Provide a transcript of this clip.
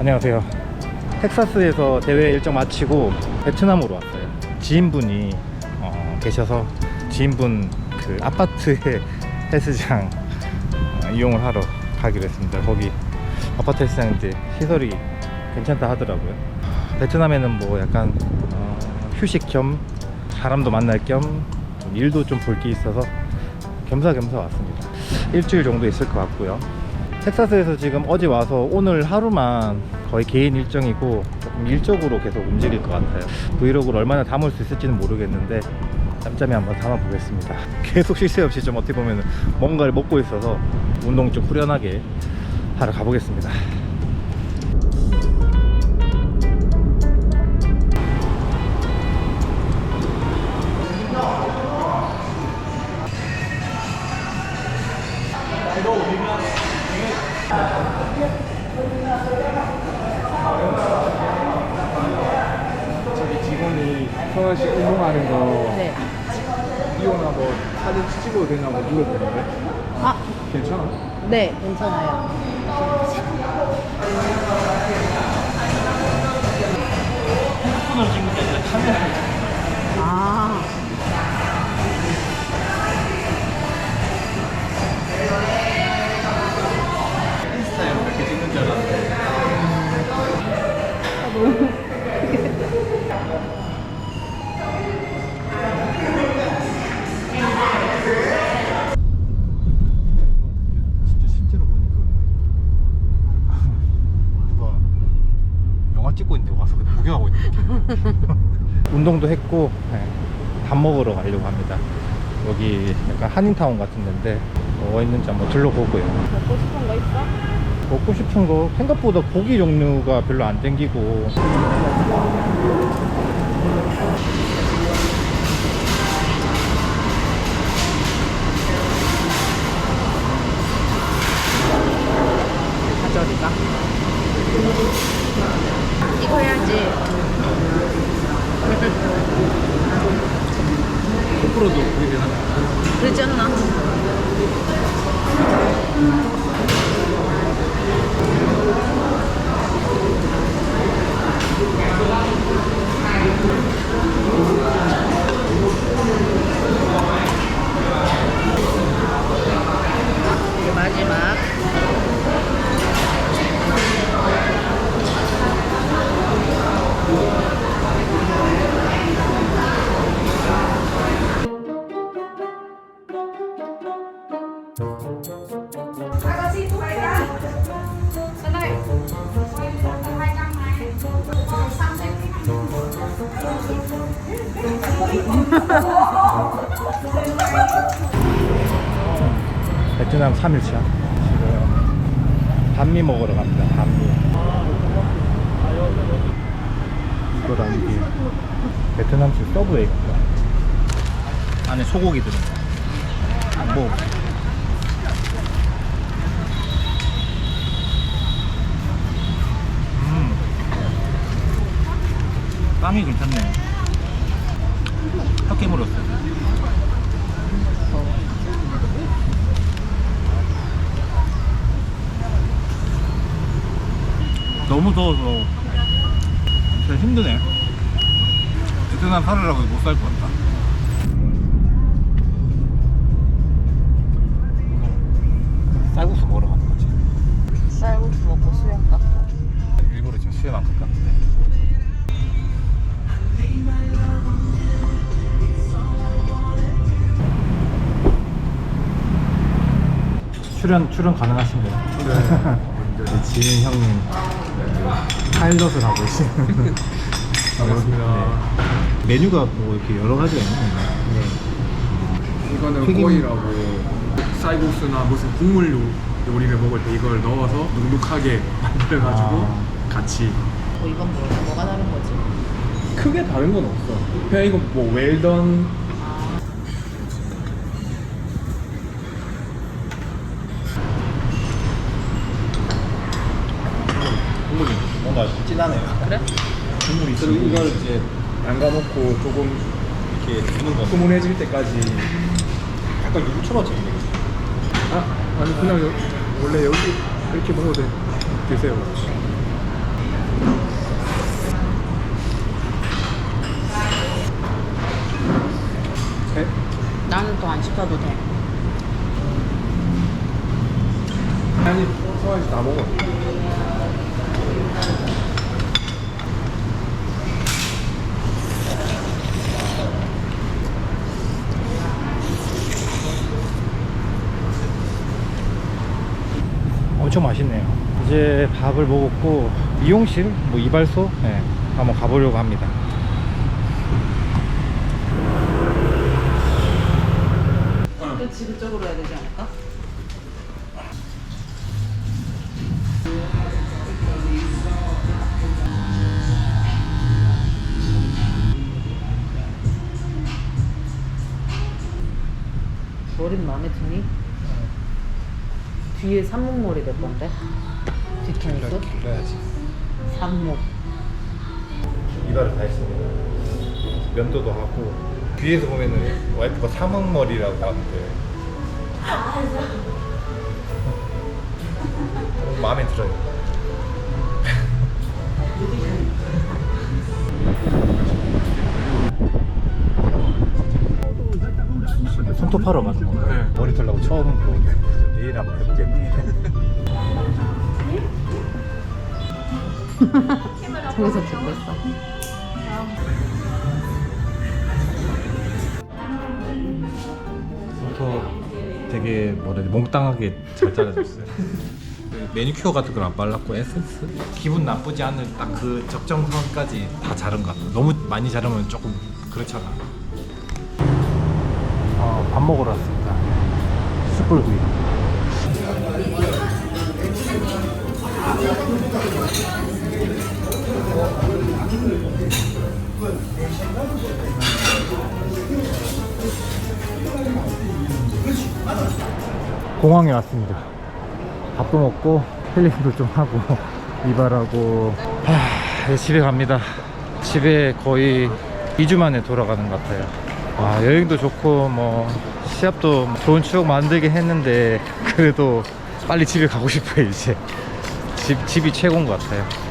안녕하세요. 텍사스에서 대회 일정 마치고 베트남으로 왔어요. 지인분이 어, 계셔서 지인분 그 아파트의 헬스장 어, 이용을 하러 가기로 했습니다. 거기 아파트 헬스장인데 시설이 괜찮다 하더라고요. 베트남에는 뭐 약간 어, 휴식 겸 사람도 만날 겸 좀 일도 좀 볼 게 있어서 겸사겸사 왔습니다. 일주일 정도 있을 것 같고요. 텍사스에서 지금 어제 와서 오늘 하루만 거의 개인 일정이고 조금 일적으로 계속 움직일 것 같아요. 브이로그를 얼마나 담을 수 있을지는 모르겠는데 짬짬이 한번 담아보겠습니다. 계속 쉴 새 없이 좀 어떻게 보면 뭔가를 먹고 있어서 운동 좀 후련하게 하러 가보겠습니다. 씨 운동하는 거 네. 이거나 뭐 사진 찍어도 되냐고 물어보는데 아, 괜찮아? 네, 괜찮아요. 핸드폰으로 찍는 게 아니라 카메라 아, 인스타에 운동도 했고 네, 밥 먹으러 가려고 합니다. 여기 약간 한인타운 같은 데인데 뭐 있는지 한번 둘러보고요. 먹고 싶은 거 있어? 먹고 싶은 거? 생각보다 고기 종류가 별로 안 땡기고 продукт. 베트남 3일차 지금 반미 먹으러 갑니다 반미 이거랑 이게 베트남식 서브웨이입니다 안에 소고기 들은 거 뭐. 음. 빵이 괜찮네. 섞여 물었어 너무 더워서 진짜 힘드네. 베트남 살으라고 못 살 것 같다 출연 출연 가능하신가요? 네. 우리 지인 형님 네, 파일럿을 하고 계시는 반갑습니다. 네. 메뉴가 뭐 이렇게 여러 가지가 있는 건가요? 이거는 튀김. 꼬이라고 쌀국수나 무슨 국물 요, 요리를 먹을 때 이걸 넣어서 눅눅하게 만들어가지고 아. 같이 뭐 이건 뭐야? 뭐가 다른 거지? 크게 다른 건 없어 그냥 이거 뭐 웰던 국물이 뭔가 진하네요. 그래? 국물이 그리고 이걸 이제 담가놓고 조금 이렇게 두는 거. 흐물해질 때까지 약간 유부초밥 재밌네 아 아니 그냥 여, 원래 여기 이렇게 먹어도 돼. 드세요. 네? 나는 또 안 시켜도 돼. 아니 소화해서 다 먹어 엄청 맛있네요. 이제 밥을 먹었고 미용실, 뭐 이발소, 네, 한번 가보려고 합니다. 또 지그쪽으로 해야 되지 않을까? 머리 마음에 드니? 뒤에 삼목머리 될 건데? 뒤통수? 길러야지. 삼목 이발을 다 했습니다. 면도도 하고 뒤에서 보면은 와이프가 사막머리라고 나왔는데 어, 마음에 들어요. 손톱하러 가는 건가요? 네. 머리 털라고 처음 들어오는데 내일 한번 해보겠네. 저기서 찍고 있어 손톱 되게 뭐라 돼 몽땅하게 잘 잘라줬어요. 매니큐어 같은 걸 안 발랐고 에센스 기분 나쁘지 않은 딱그 적정선까지 다 자른 것 같아. 너무 많이 자르면 조금 그렇잖아. 어, 밥 먹으러 왔습니다. 숯불구이. 공항에 왔습니다. 밥도 먹고 힐링도 좀 하고 이발하고 하, 집에 갑니다. 집에 거의 2주 만에 돌아가는 것 같아요. 아, 여행도 좋고 뭐 시합도 좋은 추억 만들긴 했는데 그래도 빨리 집에 가고 싶어요 이제 집, 집이 최고인 것 같아요.